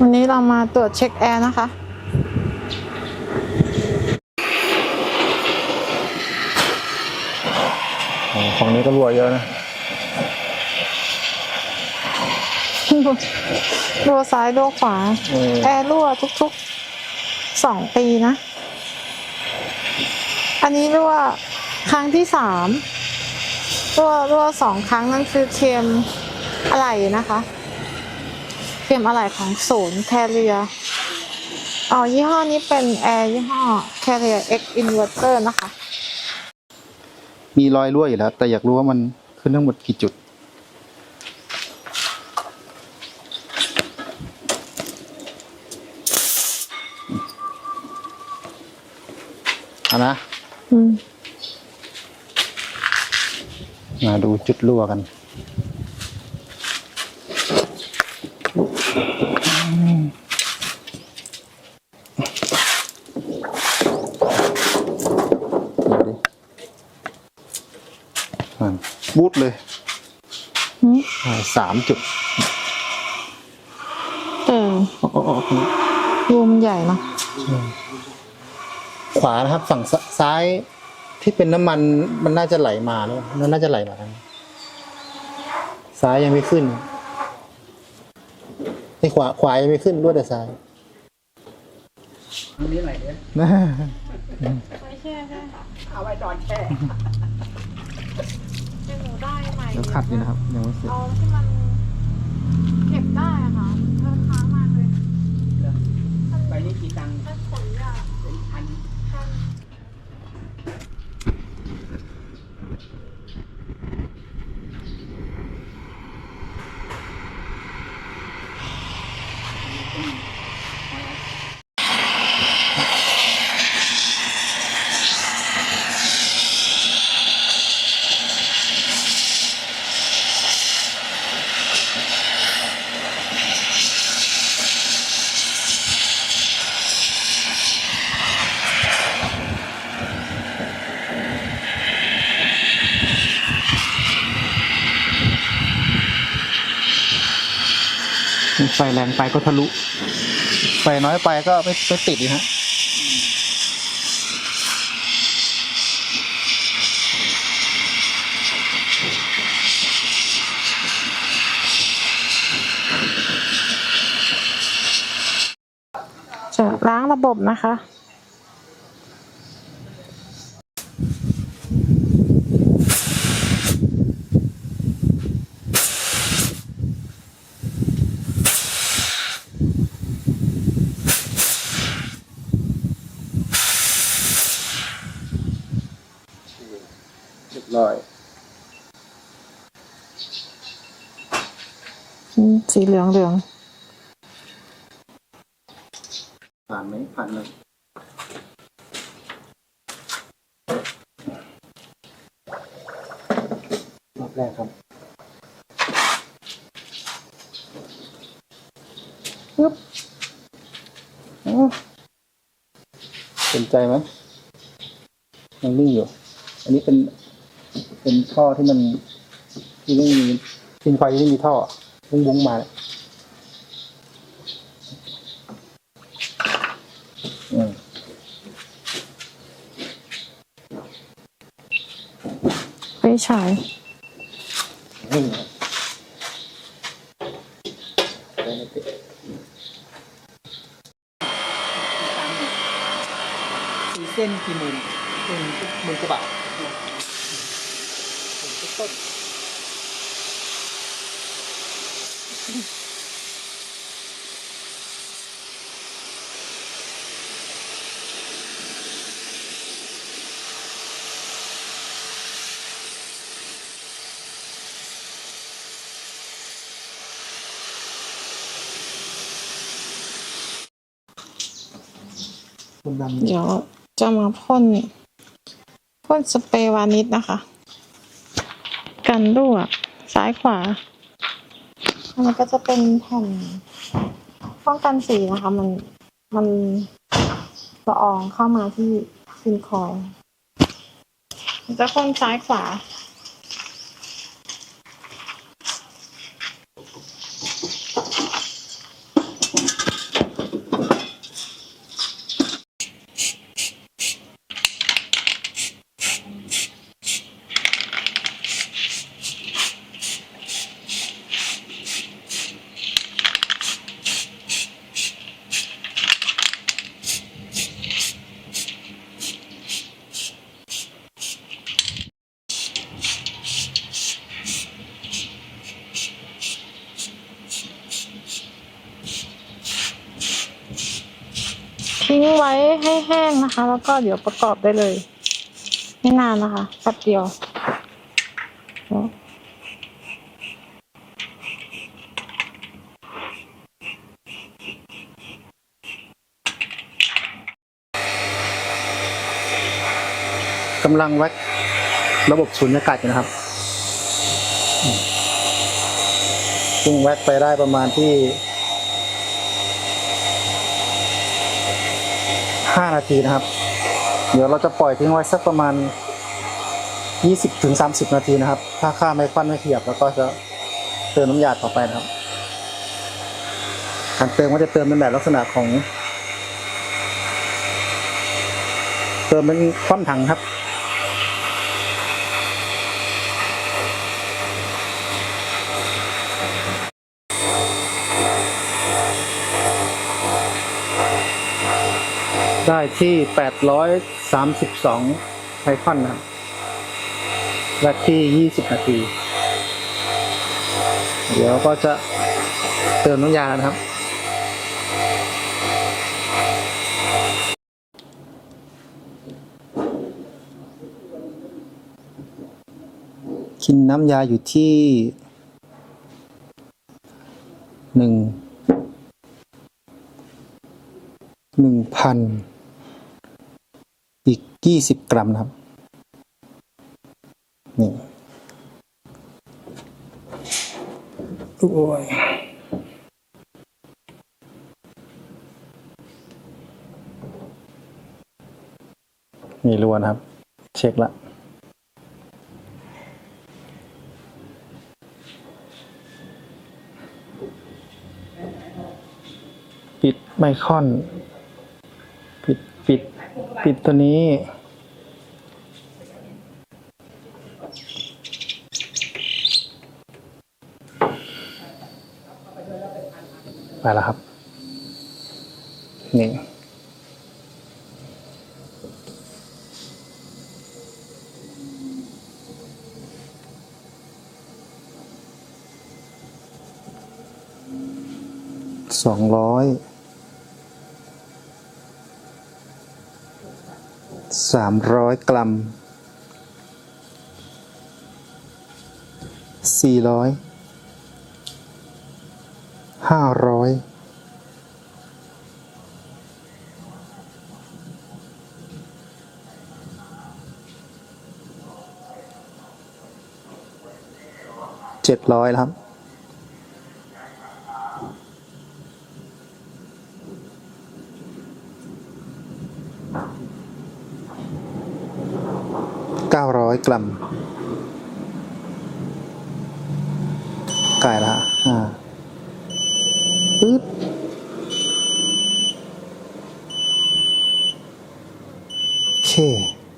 อันนี้วันนี้เรามาตรวจเช็คแอร์นะคะอ๋อฝั่งนี้ก็รั่วเยอะนะรั่วซ้ายรั่วขวาเออแอร์รั่วทุกๆสองปีนะ อันนี้รั่วครั้งที่สามรั่วรั่วสองครั้งนั่นคือเค็มอะไหล่นะคะ เค็มอะไหล่ของศูนย์แคเรียอ๋อยี่ห้อนี้เป็นแอร์ยี่ห้อ Carrier X Inverter นะคะ มีรอยรั่วอยู่แล้ว แต่อยากรู้ว่ามันขึ้นทั้งหมดกี่จุด เอานะ อืม มาดูจุดรั่วกัน ดูดิอ่าบูดเลย อืม อ่า สามจุดเอออ๋ออ๋ออ๋อรูมนใหญ่เนอะขวานะครับ ฝั่งซซ้ายที่เป็นน้ำมันมันน่าจะไหลมาแล้วมันน่าจะไหลมาทางนี้ซ้ายยังไม่ขึ้นนี่ขวาขวายังไม่ขึ้นรั่วแต่ซ้ายอันนี้อะไรเนี่ยนะเอาไว้ตอนแช่เป็นหมู ได้ใหม่แล้วขัดอยู่นะครับ ยังไม่เสร็จ เอาที่มันเก็บได้อะค่ะเพิ่มค้างมาเลย ใบนี้กี่ตังค์ มันขนยาก เป็นพัน ไฟแรงไปก็ทะลุ ไฟน้อยไปก็ไม่ไม่ติดนะฮะจะล้างระบบนะคะ เรียบร้อย อืมสีเหลื องเหลืองผ่านไหมผ่านเลยรอบแรกครับปึ๊บอ้าวสนใจไหมยังนิ่งอยู่ อันนี้เป็น เป็นท่อที่มันที่ไม่มีทิ้งไฟที่ไม่มีท่อบุ้งบุ้งๆมาเนี่ย ไฟฉายนิ่งครับได้ไม่ติดสี่เส้นกี่หมื่นหมื่นหมื่นกว่าบาท คนดำเดี๋ยวจะมาพ่นพ่นสเปรย์วานิชนะคะ กันรั่วซ้ายขวาอันนี้ก็จะเป็นแผ่นป้องกันสีนะคะ มันมันละอองเข้ามาที่ซินคอยล์มันจะพ่นซ้ายขวา ทิ้งไว้ให้ แห้งนะคะ แล้วก็เดี๋ยวประกอบได้เลย ไม่นานนะคะแป๊บเดียวกำลังแว็กระบบสูญญากาศอยู่นะครับ ซึ่งแว็กไปได้ประมาณที่ ห้านาทีนะครับ เดี๋ยวเราจะปล่อยทิ้งไว้สักประมาณยี่สิบถึงสามสิบนาทีนะครับ ถ้าค่าไม่ควันไม่เขียบแล้วก็จะเติมน้ำยาต่อไปนะครับ การเติมก็จะเติมเป็นแบบลักษณะของ เติมเป็นคว่ำถังครับ ได้ที่ 832 ไพคอนนะครับและที่ 20 นาที เดี๋ยวก็จะเติมน้ำยานะครับ กินน้ำยาอยู่ที่หนึ่งหนึ่งพัน ยี่สิบกรัมนะครับ นี่โอ้ยนี่รัวนะครับ เช็คละปิดไมคอน ปิดตัวนี้ ไปแล้วครับ นี่สองร้อย สามร้อยกรัมสี่ร้อยห้าร้อยเจ็ดร้อยแล้วครับ เกรัมไก่ละอ่าปึ๊ดโอเค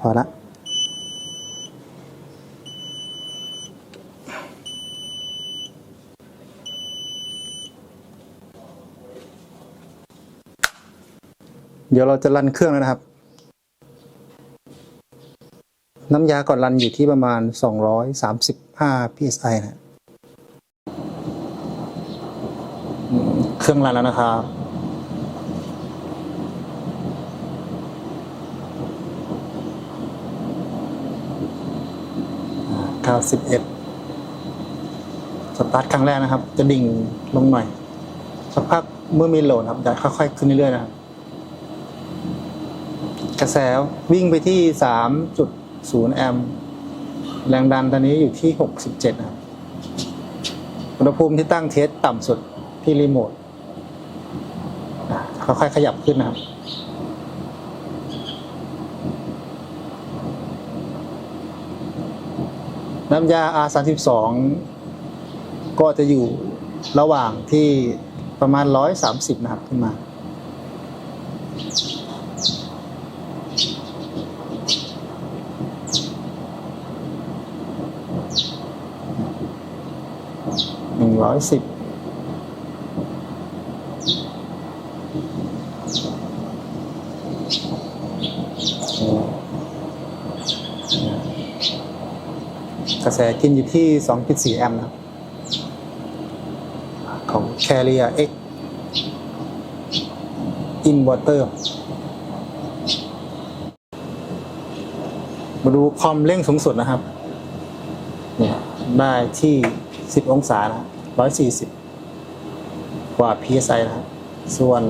พอละเดี๋ยวเราจะรันเครื่องแล้วนะครับ น้ำยาก่อนรันอยู่ที่ประมาณ 235 psi นะเครื่องรันแล้วนะครับอ่า91 สตาร์ทครั้งแรกนะครับ จะดิ่งลงหน่อย สักพักเมื่อมีโหลดครับจะค่อยๆ ขึ้นเรื่อยๆนะครับ กระแสวิ่งไปที่ 3 จุด 0 แอมป์แรงดันตอนนี้อยู่ที่ 67 ครับ อุณหภูมิที่ตั้งเทสต่ำสุดที่รีโมทค่อยๆขยับขึ้นนะครับ น้ำยา R32 ก็จะอยู่ระหว่างที่ประมาณ 130 นะครับขึ้นมา้อยสิบกระแสกินอยู่ที่สองจุดสี่แอมป์นะของ Carrier X อร์เตอร์มาดูความเร่งสูงสุดนะครับ เนี่ย ได้ที่ 10 องศานะ 140 กว่า psi นะครับ ส่วน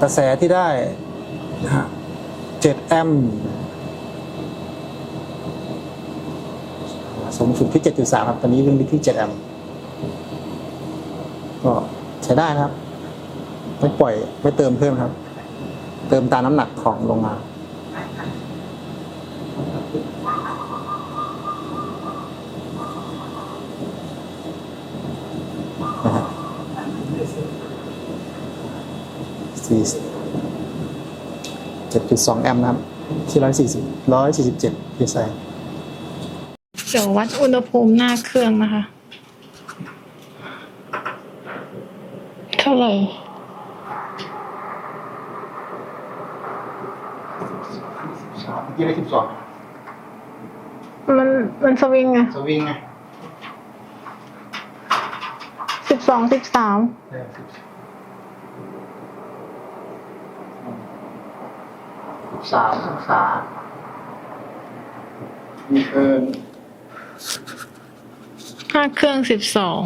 กระแสที่ได้ 7 แอมป์สูงสุดที่ 7.3 ครับ ตอนนี้วิ่งไปที่ 7 แอมป์ก็ใช้ได้นะครับ ไม่ปล่อยไม่เติมเพิ่มครับ เติมตามน้ำหนักของโรงงาน นะฮะ สี่เจ็ดจุดสองแอมป์นะครับ ที่ร้อยสี่สิบร้อยสี่สิบเจ็ดพีไซเดี๋ยววัดอุณหภูมิหน้าเครื่องนะคะ เท่าไหร่ยี่ได้สิบสองมันมันสวิงไงสวิงไงสิบสองสิบสาม สามองศามีเกินห้าเครื่องสิบสอง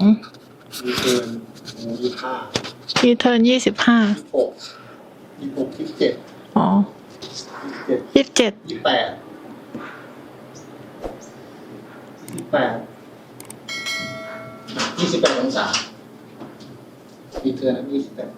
มีเกินยี่ห้ายูเทิร์นยี่สิบห้าหกยี่หกยี่เจ็ดอ๋อยี่เจ็ดยี่สิบเจ็ดยี่แปดยี่แปดยี่สิบแปดองศามีเกินยี่สิบแปด